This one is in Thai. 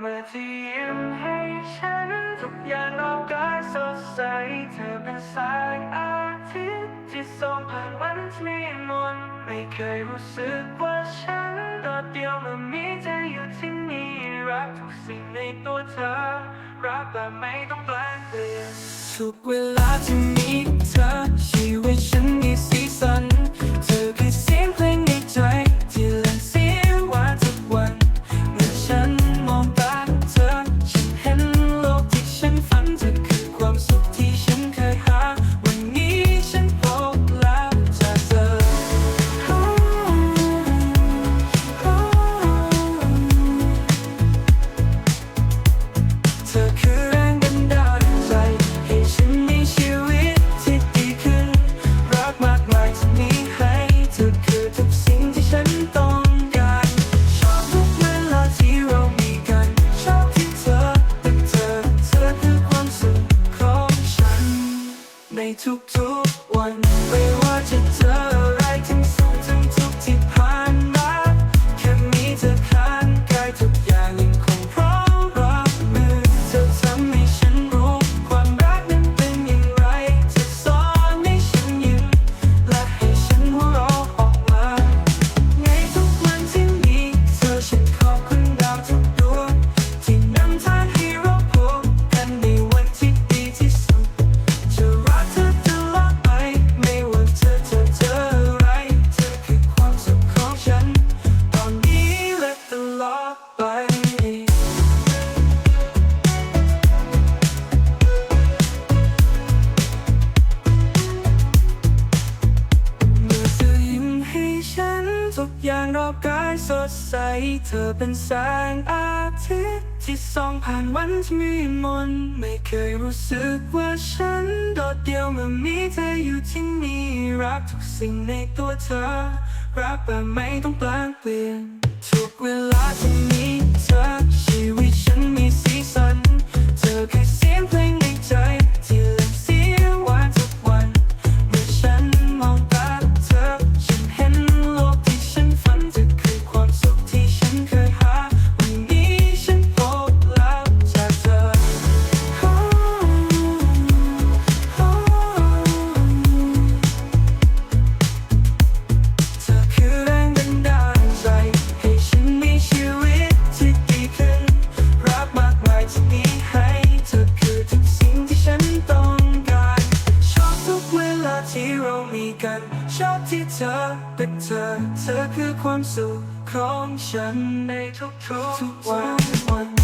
เมื่อที่ยิ้มให้ฉัน ทุกอย่างรอบกายสดใส เธอเป็นแสงอาทิตย์ที่ส่องผ่านวันที่มีมนไม่เคยรู้สึกว่าฉันตัดเดียวมันมีใจอยู่ที่นี่รักทุกสิ่งในตัวเธอ รักแต่ไม่ต้องแปลงเปลี่ยนทุกเวลาที่มีเธอชีวิตางรอบกายสดใส เธอเป็นแสงอาทิตย์ที่ส่องผ่านวันที่มีมน ไม่เคยรู้สึกว่าฉันโดดเดี่ยวเมื่อมีเธออยู่ที่นี่รักทุกสิ่งในตัวเธอ รักแบบไม่ต้องแปลงเปลี่ยน ทุกเวลาที่มีเธอชีว กัน ชอบที่เธอเป็นเธอ เธอคือความสุขของฉันในทุกๆทุกวัน